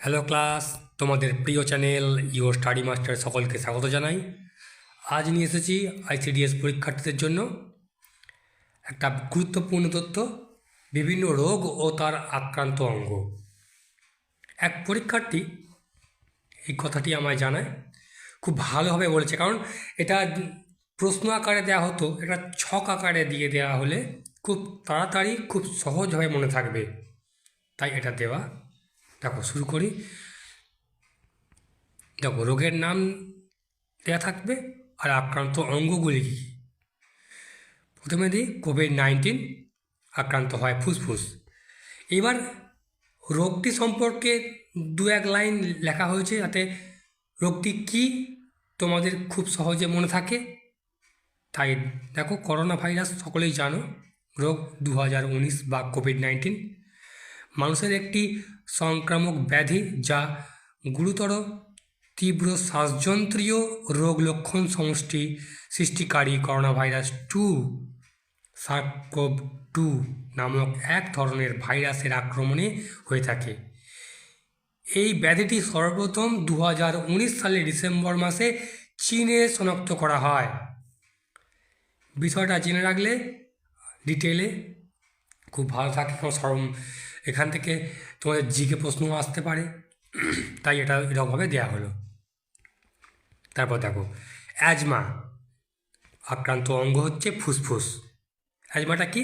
Hello class তোমাদের প্রিয় channel your study master সকলকে স্বাগত জানাই। আজ নিয়ে এসেছি আইসিডিএস পরীক্ষার্থীদের জন্য একটা গুরুত্বপূর্ণ তথ্য, বিভিন্ন রোগ ও তার আক্রান্ত অঙ্গ। এক পরীক্ষার্থী এই কথাটি আমায় জানায়, খুব ভালোভাবে বলেছে, কারণ এটা প্রশ্ন আকারে দেওয়া হতো এটা ছক আকারে দিয়ে দেওয়া হলে খুব তাড়াতাড়ি, খুব সহজভাবে মনে থাকবে। তাই এটা দেওয়া দেখো শুরু করি। দেখো রোগের নাম দেওয়া থাকবে আর আক্রান্ত অঙ্গগুলি কী? প্রথমে দিই কোভিড নাইন্টিন আক্রান্ত হয় ফুসফুস। এবার রোগটি সম্পর্কে দু এক লাইন লেখা হয়েছে যাতে রোগটি কী তোমাদের খুব সহজে মনে থাকে। তাই দেখো, করোনা ভাইরাস সকলেই জানো, রোগ দু হাজার উনিশ বা কোভিড নাইন্টিন মানুষের একটি সংক্রামক ব্যাধি যা গুরুতর তীব্র শ্বাসযন্ত্রীয় রোগ লক্ষণ সমষ্টি সৃষ্টিকারী corona virus two SARS CoV two নামক এক ধরনের ভাইরাসের আক্রমণে হয়ে থাকে। এই ব্যাধিটি সর্বপ্রথম দু সালের ডিসেম্বর মাসে চীনে শনাক্ত করা হয়। বিষয়টা জেনে রাখলে, ডিটেলে খুব ভালো থাকে সরম এখান থেকে তোমাদের জিকে প্রশ্ন আসতে পারে। তাই এটা এরকমভাবে দেওয়া হলো। তারপর দেখো, অ্যাজমা, আক্রান্ত অঙ্গ হচ্ছে ফুসফুস। অ্যাজমাটা কি?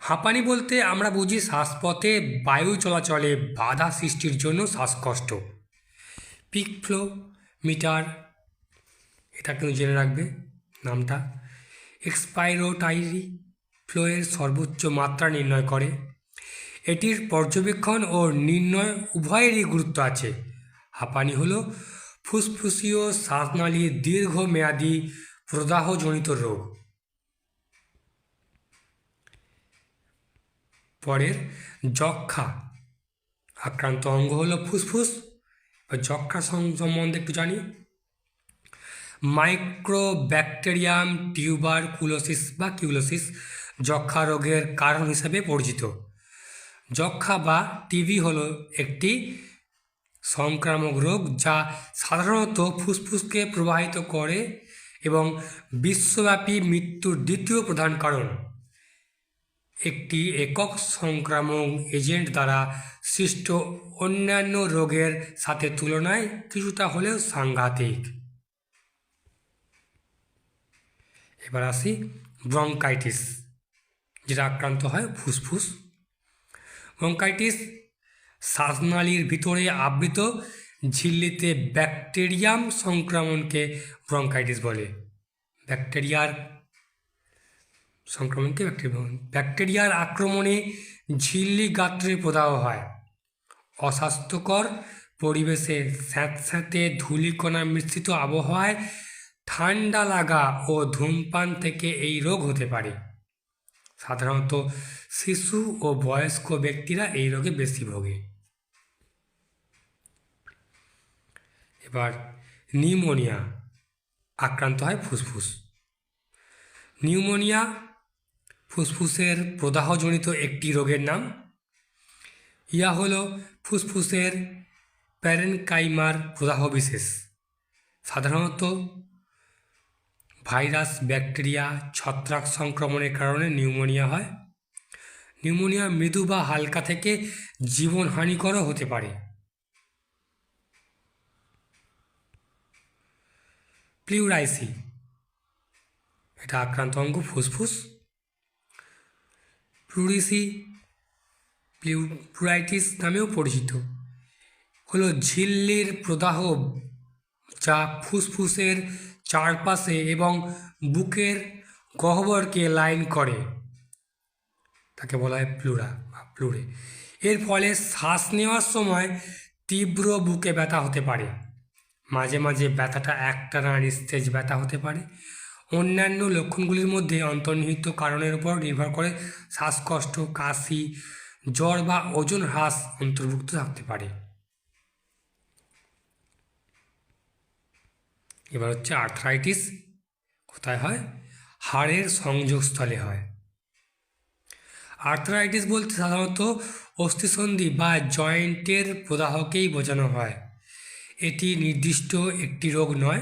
হাঁপানি বলতে আমরা বুঝি শ্বাসপথে বায়ু চলাচলে বাধা সৃষ্টির জন্য শ্বাসকষ্ট। পিক ফ্লো মিটার, এটা কিন্তু জেনে রাখবে নামটা। এক্সপাইরোটাইরি ফ্লোয়ের সর্বোচ্চ মাত্রা নির্ণয় করে। এটির পর্যবেক্ষণ ও নির্ণয় উভয়েরই গুরুত্ব আছে। হাঁপানি হল ফুসফুসীয় শ্বাসনালীর দীর্ঘমেয়াদী প্রদাহজনিত রোগ। পরের যক্ষা আক্রান্ত অঙ্গ হলো ফুসফুস। যক্ষা সম- সম্বন্ধে একটু জানি। মাইক্রোব্যাকটেরিয়াম টিউবার কুলোসিস বা কিউলোসিস যক্ষা রোগের কারণ হিসেবে পরিচিত। যক্ষা বা টিবি হলো একটি সংক্রামক রোগ যা সাধারণত ফুসফুসকে প্রবাহিত করে এবং বিশ্বব্যাপী মৃত্যুর দ্বিতীয় প্রধান কারণ। একটি একক সংক্রামক এজেন্ট দ্বারা সৃষ্ট অন্যান্য রোগের সাথে তুলনায় কিছুটা হলেও সাংঘাতিক। এবার আসি ব্রঙ্কাইটিস, যেটা আক্রান্ত হয় ফুসফুস। ব্রঙ্কাইটিস শ্বাসনালীর ভিতরে আবৃত ঝিল্লিতে ব্যাকটেরিয়াম সংক্রমণকে ব্রঙ্কাইটিস বলে। ব্যাকটেরিয়ার সংক্রমণকে ব্যাকটেরিয়া ব্যাকটেরিয়ার আক্রমণে ঝিল্লি গাত্রে প্রদাহ হয়। অস্বাস্থ্যকর পরিবেশে স্যাঁতস্যাঁতে ধূলিকণা মিশ্রিত আবহাওয়ায় ঠান্ডা লাগা ও ধূমপান থেকে এই রোগ হতে পারে। সাধারণত শিশু ও বয়স্ক ব্যক্তিরা এই রোগে বেশি ভোগে। এবার নিউমোনিয়া, আক্রান্ত হয় ফুসফুস। নিউমোনিয়া ফুসফুসের প্রদাহজনিত একটি রোগের নাম। ইয়া হল ফুসফুসের প্যারেনকাইমার প্রদাহ বিশেষ সাধারণত ভাইরাস, ব্যাকটেরিয়া, ছত্রাক সংক্রমণের কারণে নিউমোনিয়া হয়। নিউমোনিয়া মৃদু বা হালকা থেকে জীবনহানিকরও হতে পারে। প্লিউরাইসি। এটা আক্রান্ত অঙ্গ ফুসফুস। প্লুরিসি প্লুরাইটিস নামেও পরিচিত। হলো ঝিল্লির প্রদাহ যা ফুসফুসের চারপাশে এবং বুকের গহ্বরকে লাইন করে। তাকে বলা হয় প্লুরা বা প্লুরে এর ফলে শ্বাস নেওয়ার সময় তীব্র বুকে ব্যথা হতে পারে। মাঝে মাঝে ব্যথাটা একটানা নিস্তেজ ব্যথা হতে পারে। অন্যান্য লক্ষণগুলির মধ্যে অন্তর্নিহিত কারণের উপর নির্ভর করে শ্বাসকষ্ট, কাশি, জ্বর বা ওজন হ্রাস অন্তর্ভুক্ত থাকতে পারে। এবার হচ্ছে আর্থ্রাইটিস কোথায় হয়? হাড়ের সংযোগস্থলে হয়। আর্থারাইটিস বলতে সাধারণত অস্থিসন্ধি বা জয়েন্টের প্রদাহকেই বোঝানো হয়। এটি নির্দিষ্ট একটি রোগ নয়,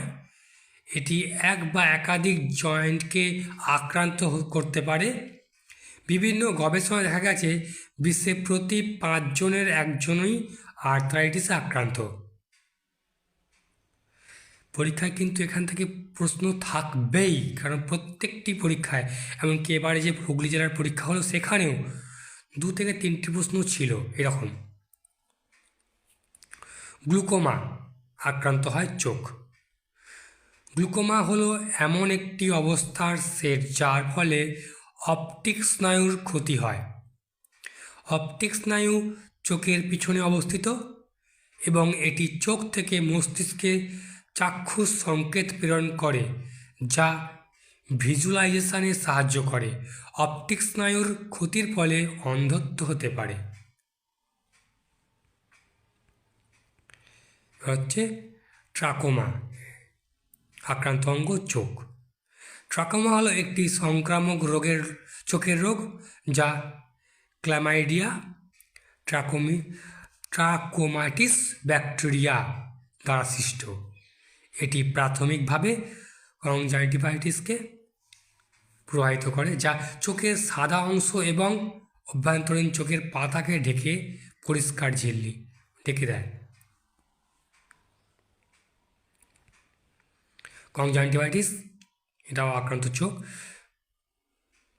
এটি এক বা একাধিক জয়েন্টকে আক্রান্ত করতে পারে। বিভিন্ন গবেষণায় দেখা গেছে বিশ্বে প্রতি পাঁচজনের একজনই আর্থ্রাইটিসে আক্রান্ত। পরীক্ষায় কিন্তু এখান থেকে প্রশ্ন থাকবেই, কারণ প্রত্যেকটি পরীক্ষায়, এমনকি এবারে যে হুগলি জেলার পরীক্ষা হলো সেখানেও দু থেকে তিনটি প্রশ্ন ছিল এরকম। গ্লুকোমা আক্রান্ত হয় চোখ। গ্লুকোমা হলো এমন একটি অবস্থার সেট যার ফলে অপটিক স্নায়ুর ক্ষতি হয়। অপটিক স্নায়ু চোখের পিছনে অবস্থিত এবং এটি চোখ থেকে মস্তিষ্কে চাক্ষুষ সংকেত প্রেরণ করে, যা ভিজুয়ালাইজেশনে সাহায্য করে। অপটিক স্নায়ুর ক্ষতির ফলে অন্ধত্ব হতে পারে। হচ্ছে ট্রাকোমা, আক্রান্ত অঙ্গ চোখ। ট্রাকোমা হলো একটি সংক্রামক রোগের, চোখের রোগ, যা ক্ল্যামাইডিয়া, ট্রাকোমি, ট্রাকোমাটিস ব্যাকটেরিয়া দ্বারা সৃষ্ট। এটি প্রাথমিকভাবে কনজাংটিভাইটিসকে প্রভাবিত করে, যা চোখের সাদা অংশ এবং অভ্যন্তরীণ চোখের পাতাকে ঢেকে পরিষ্কার ঝিল্লি, ঢেকে দেয়। কনজাংটিভাইটিস এটাও আক্রান্ত চোখ।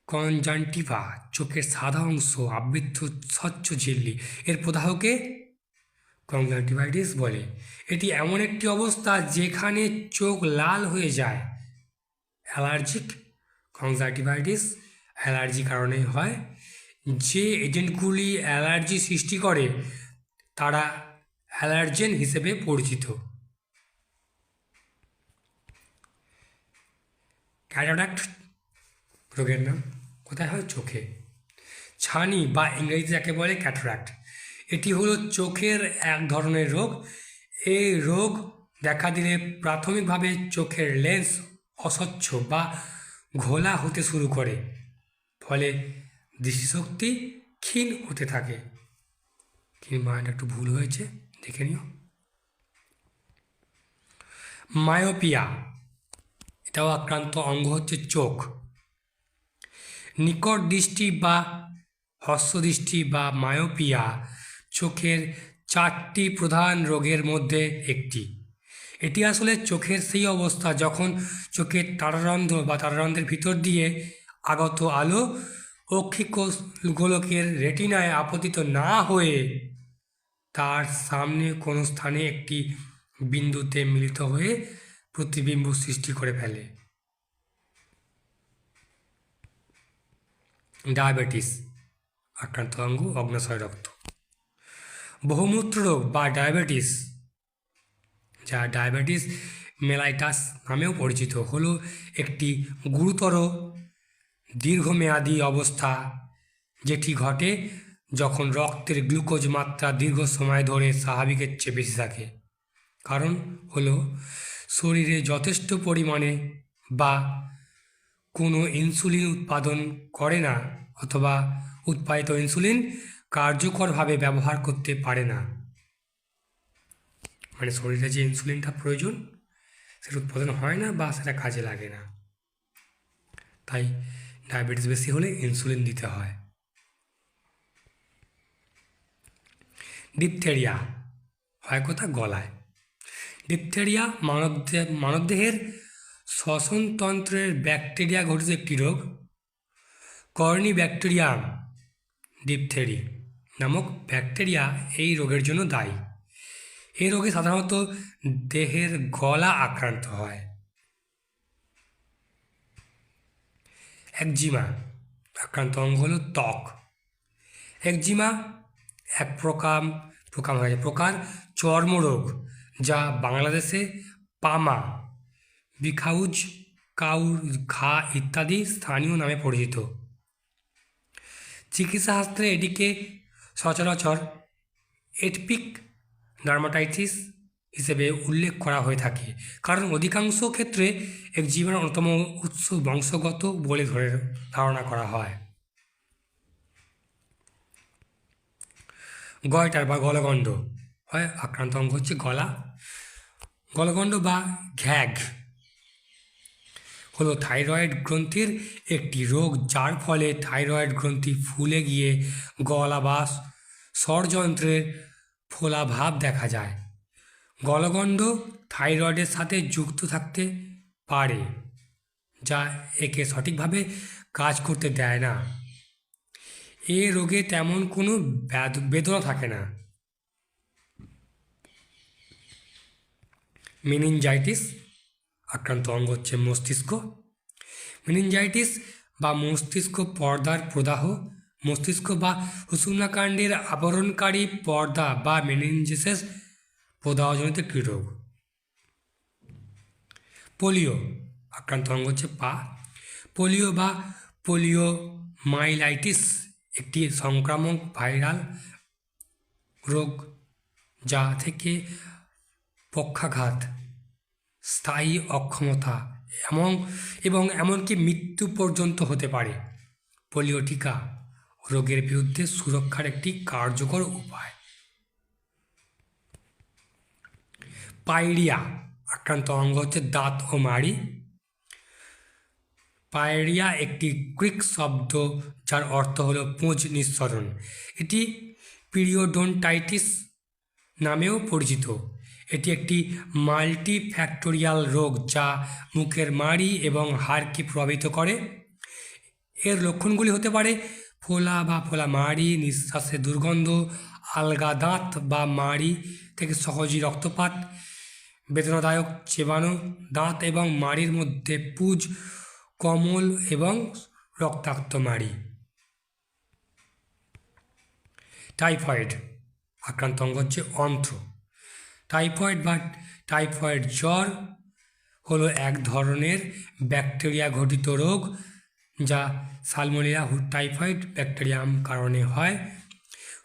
কনজাংটিভা চোখের সাদা অংশ আবৃত স্বচ্ছ ঝিল্লি, এর প্রদাহকে কনজাংটিভাইটিস বলে। এটি এমন একটি অবস্থা যেখানে চোখ লাল হয়ে যায় অ্যালার্জিক কনজাংটিভাইটিস অ্যালার্জি কারণে হয়। যে এজেন্টগুলি অ্যালার্জি সৃষ্টি করে, তারা অ্যালার্জেন হিসেবে পরিচিত। ক্যাটারাক্ট রোগের নাম কোথায় হয়? চোখে। ছানি বা ইংরেজি যাকে বলে ক্যাটারাক্ট এটি হলো চোখের এক ধরনের রোগ। এই রোগ দেখা দিলে প্রাথমিকভাবে চোখের লেন্স অস্বচ্ছ বা ঘোলা হতে শুরু করে। ফলে দৃষ্টিশক্তি ক্ষীণ হতে থাকে। এটা একটু ভুল হয়েছে, দেখে নিও। মায়োপিয়া, এটাও আক্রান্ত অঙ্গ হচ্ছে চোখ। নিকট দৃষ্টি বা হস্যদৃষ্টি বা মায়োপিয়া চোখের চারটি প্রধান রোগের মধ্যে একটি। এটি আসলে চোখের সেই অবস্থা যখন চোখের তারারন্ধ্র বা তারারন্ধ্রের ভিতর দিয়ে আগত আলো অক্ষিকোষ গোলকের রেটিনায় আপতিত না হয়ে তার সামনে কোনো স্থানে একটি বিন্দুতে মিলিত হয়ে প্রতিবিম্ব সৃষ্টি করে ফেলে। ডায়াবেটিস, আক্রান্ত অঙ্গ, অগ্নাশয় রক্ত। বহুমূত্র রোগ বা ডায়াবেটিস, যা ডায়াবেটিস মেলাইটাস নামেও পরিচিত। হলো একটি গুরুতর দীর্ঘমেয়াদী অবস্থা যেটি ঘটে যখন রক্তের গ্লুকোজ মাত্রা দীর্ঘ সময় ধরে স্বাভাবিকের চেয়ে বেশি থাকে। কারণ হলো শরীরে যথেষ্ট পরিমাণে বা কোনো ইনসুলিন উৎপাদন করে না অথবা উৎপাদিত ইনসুলিন কার্যকরভাবে ব্যবহার করতে পারে না। মানে শরীরে যে ইনসুলিনটা প্রয়োজন, সেটা উৎপাদন হয় না বা সেটা কাজে লাগে না। তাই ডায়াবেটিস বেশি হলে ইনসুলিন দিতে হয়। ডিপথেরিয়া হয় কথা গলায়। ডিপথেরিয়া মানবদেহ মানবদেহের শ্বসনতন্ত্রের ব্যাকটেরিয়া ঘটিত একটি রোগ কর্নি ব্যাকটেরিয়াম ডিপথেরি নামক ব্যাকটেরিয়া এই রোগের জন্য দায়ী। এই রোগে সাধারণত দেহের গলা আক্রান্ত হয়। একজিমা, আক্রান্ত অঙ্গ হল ত্বক। একজিমা এক প্রকার প্রকার হয়ে প্রকার চর্মরোগ, যা বাংলাদেশে পামা বিখাউজ কাউর, ঘা ইত্যাদি স্থানীয় নামে পরিচিত। চিকিৎসাশাস্ত্রে এটিকে সচরাচর এটপিক ডার্মাটাইটিস হিসেবে উল্লেখ করা হয়ে থাকে, কারণ অধিকাংশ ক্ষেত্রে এক জীবনের অন্যতম উৎস বংশগত বলে ধরে ধারণা করা হয়। গয়টার বা গলগণ্ড, হয়, আক্রান্ত অঙ্গ হচ্ছে গলা। গলগণ্ড বা ঘ্যাঘ হলো থাইরয়েড গ্রন্থির একটি রোগ, যার ফলে থাইরয়েড গ্রন্থি ফুলে গিয়ে গলা বা স্বরযন্ত্রের ফোলাভাব দেখা যায়। গলগণ্ড থাইরয়েডের সাথে যুক্ত থাকতে পারে, যা একে সঠিকভাবে কাজ করতে দেয় না। এ রোগে তেমন কোনো বেদনা থাকে না। মেনিনজাইটিস আক্রান্ত অঙ্গ হচ্ছে মস্তিষ্ক মেনিনজাইটিস বা মস্তিষ্ক পর্দার প্রদাহ, মস্তিষ্ক বা হুসুনাকাণ্ডের আবরণকারী পর্দা বা মেনিনজেসেস প্রদাহজনিত একটি রোগ পোলিও, আক্রান্ত অঙ্গ হচ্ছে পা। পোলিও বা পোলিও মাইলাইটিস একটি সংক্রামক ভাইরাল রোগ যা থেকে পক্ষাঘাত স্থায়ী অক্ষমতা এমন, এবং এমনকি মৃত্যু পর্যন্ত হতে পারে। পোলিও টিকা রোগের বিরুদ্ধে সুরক্ষার একটি কার্যকর উপায়। পাইরিয়া আক্রান্ত অঙ্গ হচ্ছে দাঁত ও মাড়ি। পায়রিয়া একটি গ্রিক শব্দ যার অর্থ হলো পুঁজ নিঃসরণ। এটি পিরিওডোন্টাইটিস নামেও পরিচিত। এটি একটি মাল্টিফ্যাক্টোরিয়াল রোগ যা মুখের মাড়ি এবং হাড়কে প্রভাবিত করে। এর লক্ষণগুলি হতে পারে ফোলা বা ফোলা মাড়ি নিঃশ্বাসের দুর্গন্ধ, আলগা দাঁত বা মাড়ি থেকে সহজেই রক্তপাত, বেদনাদায়ক চেবানো দাঁত এবং মাড়ির মধ্যে পুজ, কমল এবং রক্তাক্ত মাড়ি। টাইফয়েড, আক্রান্ত অঙ্গ হচ্ছে অন্ত্র। টাইফয়েড বা টাইফয়েড জ্বর হলো এক ধরনের ব্যাকটেরিয়া ঘটিত রোগ যা সালমোনিয়া টাইফয়েড ব্যাকটেরিয়াম কারণে হয়।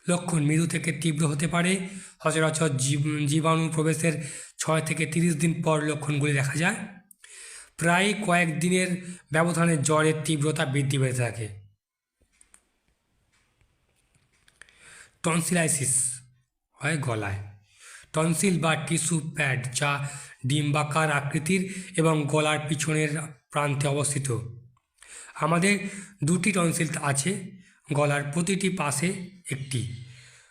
লক্ষণ মৃদু থেকে তীব্র হতে পারে। সচরাচর জীব- জীবাণু প্রবেশের ছয় থেকে তিরিশ দিন পর লক্ষণগুলি দেখা যায়। প্রায় কয়েক দিনের ব্যবধানে জ্বরের তীব্রতা বৃদ্ধি পেতে থাকে। টনসিলাইসিস হয় গলায়। টনসিল বা টিস্যু প্যাড যা ডিম্বাকার আকৃতির এবং গলার পিছনের প্রান্তে অবস্থিত। আমাদের দুটি টনসিল আছে, গলার প্রতিটি পাশে একটি।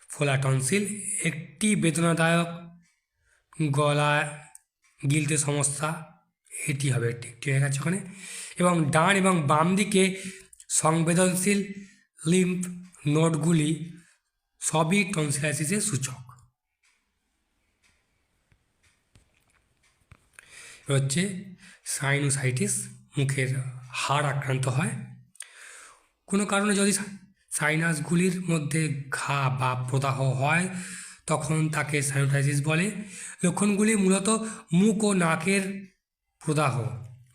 ফোলা টনসিল একটি বেদনাদায়ক, গলা গিলতে সমস্যা, এটি হবে ঠিক আছে ওখানে। এবং ডান এবং বাম দিকে সংবেদনশীল, লিম্ফ নোটগুলি সবই টনসিলাইসিসের সূচক। হচ্ছে সাইনোসাইটিস মুখের হাড় আক্রান্ত হয়। কোনো কারণে যদি সাইনাসগুলির মধ্যে ঘা বা প্রদাহ হয়, তখন তাকে সাইনোটাইটিস বলে। লক্ষণগুলি মূলত মুখ ও নাকের প্রদাহ,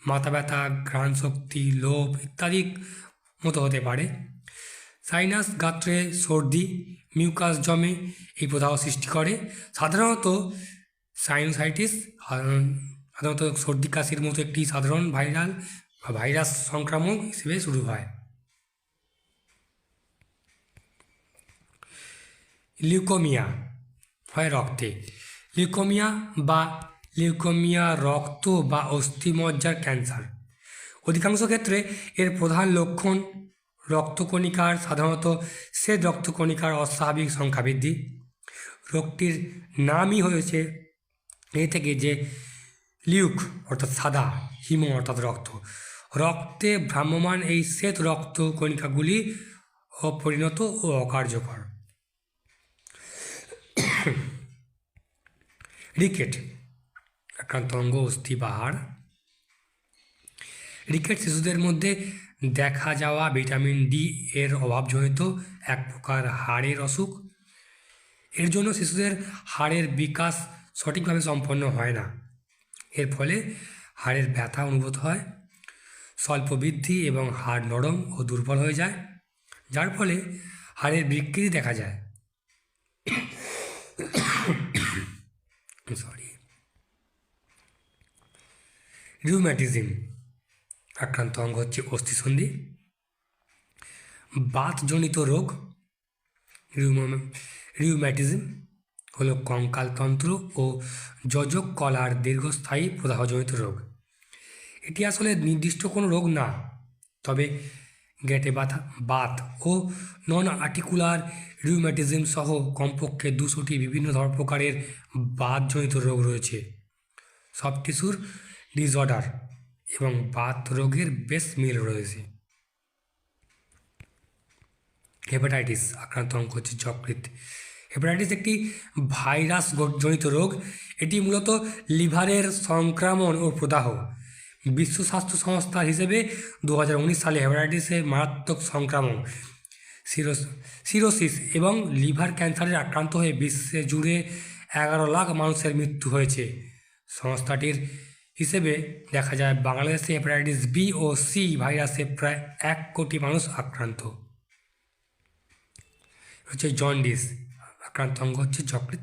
মাথা ব্যথা, ঘ্রাণ শক্তি, লোভ ইত্যাদি মতো হতে পারে। সাইনাস গাত্রে সর্দি মিউকাস জমে এই প্রদাহ সৃষ্টি করে। সাধারণত সাইনোসাইটিস সাধারণত সর্দি কাশির মতো একটি সাধারণ ভাইরাল বা ভাইরাস সংক্রামক হিসেবে শুরু হয়। লিউকোমিয়া হয় রক্তে। লিউকোমিয়া বা লিউকোমিয়া রক্ত বা অস্থিমজ্জার ক্যান্সার। অধিকাংশ ক্ষেত্রে এর প্রধান লক্ষণ রক্তকণিকার, সাধারণত শ্বেত রক্তকণিকার অস্বাভাবিক সংখ্যা বৃদ্ধি। রোগটির নামই হয়েছে এ থেকে যে লিউক, অর্থাৎ সাদা, হিম, অর্থাৎ রক্ত। রক্তে ভ্রাম্যমান এই শ্বেত রক্ত কণিকাগুলি অপরিণত ও অকার্যকর। রিকেট, আক্রান্ত অঙ্গ, অস্থি বা হাড় রিকেট শিশুদের মধ্যে দেখা যাওয়া ভিটামিন ডি এর অভাবজনিত এক প্রকার হাড়ের অসুখ। এর জন্য শিশুদের হাড়ের বিকাশ সঠিকভাবে সম্পন্ন হয় না। এর ফলে হাড়ের ব্যথা অনুভূত হয় স্বল্প বৃদ্ধি এবং হাড় নরম ও দুর্বল হয়ে যায়, যার ফলে হাড়ের বিকৃতি দেখা যায়। সরি রিউম্যাটিজম আক্রান্ত অঙ্গ হচ্ছে অস্থিসন্ধি। বাতজনিত রোগ রিউমা রিউম্যাটিজম হলো কঙ্কালতন্ত্র ও যজক কলার দীর্ঘস্থায়ী প্রদাহজনিত রোগ। এটি আসলে নির্দিষ্ট কোনো রোগ না, তবে গেটে বাথা বাত ও নন আর্টিকুলার রিউম্যাটিজম সহ কমপক্ষে দুশোটি বিভিন্ন ধর প্রকারের বাতজনিত রোগ রয়েছে। সব টিস্যুর ডিসঅর্ডার এবং বাত রোগের বেশ মিল রয়েছে। হেপাটাইটিস, আক্রান্ত অঙ্ক হচ্ছে যকৃত হেপাটাইটিস একটি ভাইরাস জনিত রোগ। এটি মূলত লিভারের সংক্রমণ ও প্রদাহ। বিশ্ব স্বাস্থ্য সংস্থার হিসেবে দু হাজার উনিশ সালে হেপাটাইটিসের মারাত্মক সংক্রমণ সিরোস সিরোসিস এবং লিভার ক্যান্সারে আক্রান্ত হয়ে বিশ্বে জুড়ে এগারো লাখ মানুষের মৃত্যু হয়েছে। সংস্থাটির হিসেবে দেখা যায়, বাংলাদেশে হেপাটাইটিস বি ও সি ভাইরাসে প্রায় এক কোটি মানুষ আক্রান্ত। হচ্ছে জন্ডিস। আক্রান্ত অঙ্গ হচ্ছে যকৃত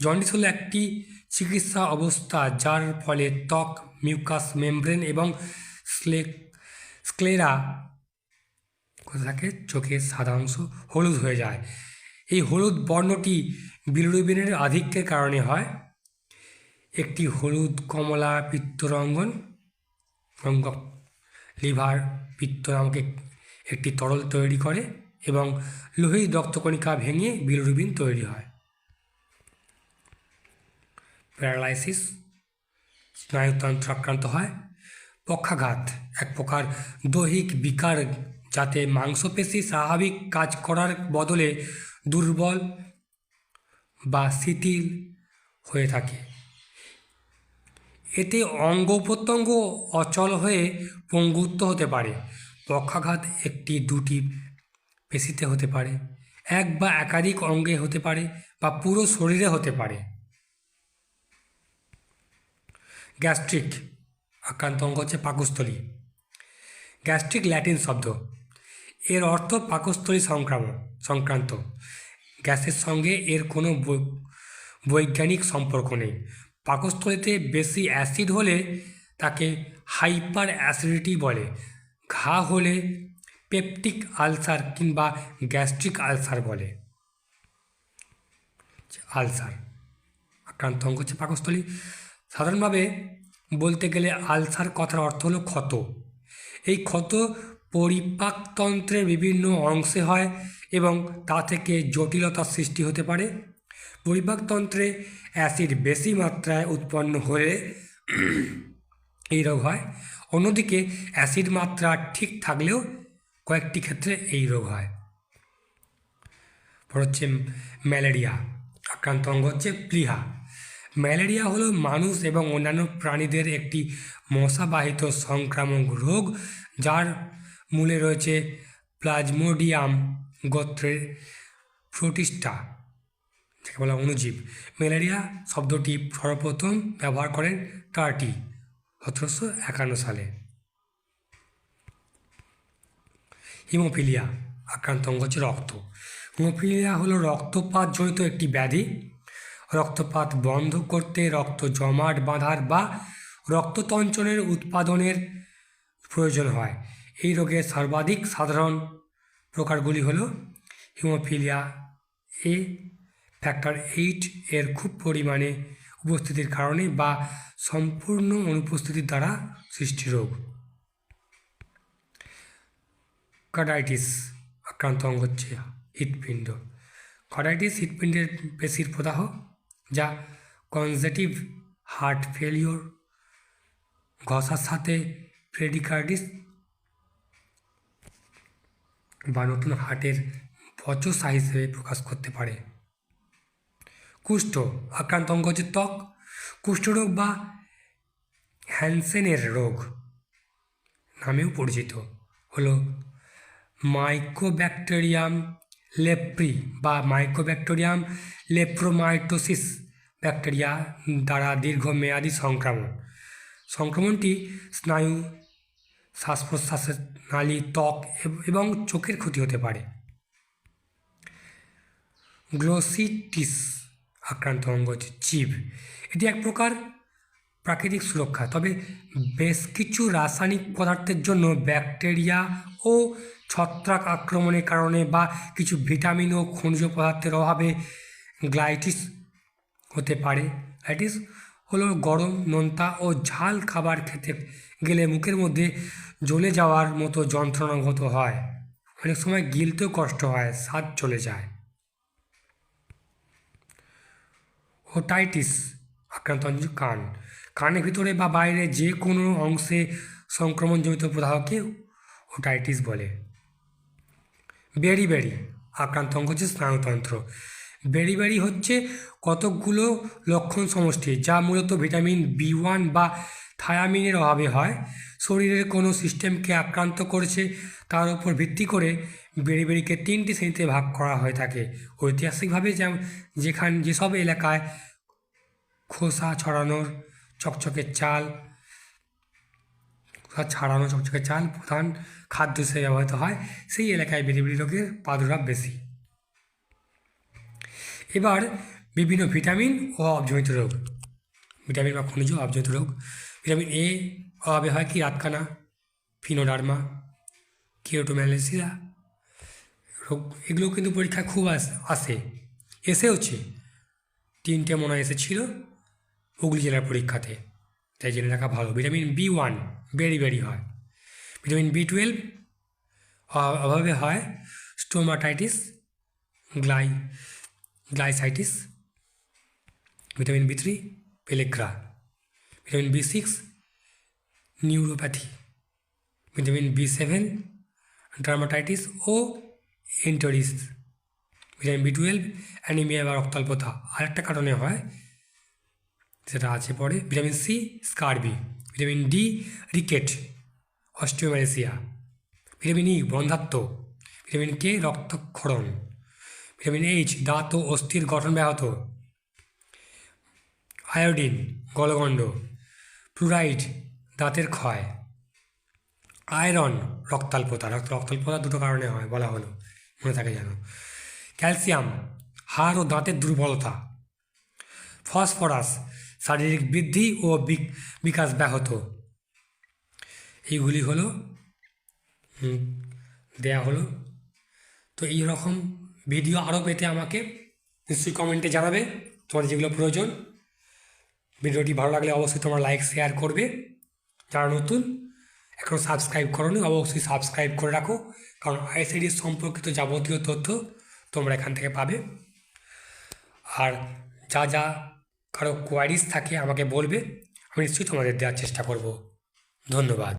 জন্ডিস হলো একটি চিকিৎসা অবস্থা যার ফলে ত্বক মিউকাস মেমব্রেন এবং স্লে স্ক্লেরা কোথা থাকে? চোখের সাদা অংশ হলুদ হয়ে যায়। এই হলুদ বর্ণটি বিলুরুবিনের আধিক্যের কারণে হয়। একটি হলুদ কমলা পিত্তরঙ্গন রঙ্গ লিভার পিত্ত নামক একটি তরল তৈরি করে। এবং লোহিত রক্তকণিকা ভেঙে বিলুরুবিন তৈরি হয়। প্যারালাইসিস, স্নায়ুতন্ত্র আক্রান্ত হয়। পক্ষাঘাত, এক প্রকার দৈহিক বিকার যাতে মাংসপেশি স্বাভাবিক কাজ করার বদলে দুর্বল বা শিথিল হয়ে থাকে। এতে অঙ্গ প্রত্যঙ্গ অচল হয়ে পঙ্গুত্ব হতে পারে। পক্ষাঘাত একটি দুটি পেশিতে হতে পারে, এক বা একাধিক অঙ্গে হতে পারে বা পুরো শরীরে হতে পারে। গ্যাস্ট্রিক আক্রান্ত অঙ্গ হচ্ছে পাকস্থলী। গ্যাস্ট্রিক ল্যাটিন শব্দ। এর অর্থ পাকস্থলী সংক্রামক সংক্রান্ত। গ্যাসের সঙ্গে এর কোনো বৈজ্ঞানিক সম্পর্ক নেই। পাকস্থলীতে বেশি অ্যাসিড হলে তাকে হাইপার অ্যাসিডিটি বলে। ঘা হলে পেপটিক আলসার কিংবা গ্যাস্ট্রিক আলসার বলে। আলসার, আক্রান্ত অঙ্গ হচ্ছে পাকস্থলী সাধারণভাবে বলতে গেলে আলসার কথার অর্থ হলো ক্ষত। এই ক্ষত পরিপাকতন্ত্রের বিভিন্ন অংশে হয় এবং তা থেকে জটিলতার সৃষ্টি হতে পারে। পরিপাকতন্ত্রে অ্যাসিড বেশি মাত্রায় উৎপন্ন হলে এই রোগ হয়। অন্যদিকে অ্যাসিড মাত্রা ঠিক থাকলেও কয়েকটি ক্ষেত্রে এই রোগ হয়। পর হচ্ছে ম্যালেরিয়া, আক্রান্ত অঙ্গ হচ্ছে প্লিহা ম্যালেরিয়া হলো মানুষ এবং অন্যান্য প্রাণীদের একটি মশাবাহিত সংক্রামক রোগ, যার মূলে রয়েছে প্লাজমোডিয়াম গোত্রের প্রোটিস্টা যাকে বলা অণুজীব। ম্যালেরিয়া শব্দটি সর্বপ্রথম ব্যবহার করেন টার্টি সতেরোশো একান্ন সালে। হিমোফিলিয়া আক্রান্ত অঙ্গ হচ্ছে রক্ত। হিমোফিলিয়া হলো রক্তপাতজনিত একটি ব্যাধি। রক্তপাত বন্ধ করতে রক্ত জমাট বাঁধার বা রক্ততঞ্চনের উৎপাদনের প্রয়োজন হয়। এই রোগের সর্বাধিক সাধারণ প্রকারগুলি হলো হিমোফিলিয়া এ, ফ্যাক্টর এইট এর খুব পরিমাণে উপস্থিতির কারণে বা সম্পূর্ণ অনুপস্থিতির দ্বারা সৃষ্টি রোগ। কার্ডাইটিস আক্রান্ত অঙ্গ হচ্ছে হৃৎপিণ্ড। কার্ডাইটিস হৃৎপিণ্ডের পেশির প্রদাহ, যা কনজেটিভ হার্ট ফেলিওর ঘষার সাথে প্রেডিকার্ডিস বা নতুন হার্টের বচসা হিসেবে প্রকাশ করতে পারে। কুষ্ঠ আক্রান্ত অঙ্গ হচ্ছে ত্বক কুষ্ঠরোগ বা হ্যানসেনের রোগ নামেও পরিচিত। হলো মাইকোব্যাকটেরিয়াম লেপ্রি বা মাইকোব্যাকটেরিয়াম লেপ্রোমাইটোসিস ব্যাকটেরিয়া দ্বারা দীর্ঘমেয়াদী সংক্রমণ। সংক্রমণটি স্নায়ু শ্বাস প্রশ্বাসের নালী, ত্বক এবং চোখের ক্ষতি হতে পারে। গ্লোসিটিস আক্রান্ত অঙ্গ হচ্ছে জীব। এটি এক প্রকার প্রাকৃতিক সুরক্ষা, তবে বেশ কিছু রাসায়নিক পদার্থের জন্য ব্যাকটেরিয়া ও ছত্রাক আক্রমণের কারণে বা কিছু ভিটামিন ও খনিজ পদার্থের অভাবে গ্লাইটিস হতে পারে। গ্লাইটিস হলো গরম, নোনতা ও ঝাল খাবার খেতে গেলে মুখের মধ্যে জ্বলে যাওয়ার মতো যন্ত্রণাগত হয়। অনেক সময় গিলতেও কষ্ট হয়, স্বাদ চলে যায়। ওটাইটিস, আক্রান্ত কান। কানের ভিতরে বা বাইরে যে কোনো অংশে সংক্রমণজনিত প্রদাহকে ওটাইটিস বলে। বেরি বেরি, আক্রান্ত অঙ্গ হচ্ছে স্নায়ুতন্ত্র। বেরি বেরি হচ্ছে কতকগুলো লক্ষণ সমষ্টি, যা মূলত ভিটামিন বি ওয়ান বা থায়ামিনের অভাবে হয়। শরীরের কোনো সিস্টেমকে আক্রান্ত করেছে, তার উপর ভিত্তি করে বেরিবেরিকে তিনটি শ্রেণীতে ভাগ করা হয়ে থাকে। ঐতিহাসিকভাবে যেমন যেখান যেসব এলাকায় খোসা ছড়ানোর, চকচকে চাল খোসা ছাড়ানো চকচকে চাল, প্রধান খাদ্য হিসেবে ব্যবহৃত হয়। সেই এলাকায় বেরিবেরি রোগের প্রাদুর্ভাব বেশি। এবার বিভিন্ন ভিটামিন ও অবজনিত রোগ। ভিটামিন বা খনিজ অবজনিত রোগ। ভিটামিন এ অভাবে হয় কি? রাতকানা, ফিনোডার্মা কিওটোম্যালেসিয়া রোগ। এগুলো কিন্তু পরীক্ষায় খুব আস- আসে। এসেওছে। তিনটে মনে হয় এসেছিল। হুগলি জেলার পরীক্ষাতে। তাই জেনে রাখা ভালো। Vitamin B one beriberi হয় ভিটামিন বি টুয়েলভ অভাবে হয় stomatitis গ্লাই glossitis vitamin B three pellagra vitamin B six neuropathy vitamin B seven dermatitis ও enteritis vitamin B twelve anaemia বা রক্তাল্পতা। আরেকটা কারণে হয় সেটা আছে পরে, vitamin C, scurvy, vitamin D, rickets osteomalacia vitamin E, বন্ধাত্ম, vitamin K, রক্তক্ষরণ, ভিটামিন এইচ, দাঁত ও অস্থির গঠন ব্যাহত, আয়োডিন, গলগণ্ড, ফ্লুরাইড, দাঁতের ক্ষয়, আয়রন, রক্তাল্পতা, রক্ত, রক্তাল্পতা দুটো কারণে হয় বলা হলো, মনে থাকে যেন, ক্যালসিয়াম, হাড় ও দাঁতের দুর্বলতা, ফসফরাস শারীরিক বৃদ্ধি ও বিকাশ ব্যাহত। এইগুলি হলো দেয়া হলো। তো এই রকম ভিডিও আরও পেতে আমাকে নিশ্চয়ই কমেন্টে জানাবে তোমাদের যেগুলো প্রয়োজন। ভিডিওটি ভালো লাগলে অবশ্যই তোমরা লাইক, শেয়ার করবে। যারা নতুন, এখনও সাবস্ক্রাইব করোনি, অবশ্যই সাবস্ক্রাইব করে রাখো। কারণ আইসিডি সম্পর্কিত যাবতীয় তথ্য তোমরা এখান থেকে পাবে। আর যা যা কারও কোয়ারিজ থাকে আমাকে বলবে আমি নিশ্চয়ই তোমাদের দেওয়ার চেষ্টা করব। ধন্যবাদ।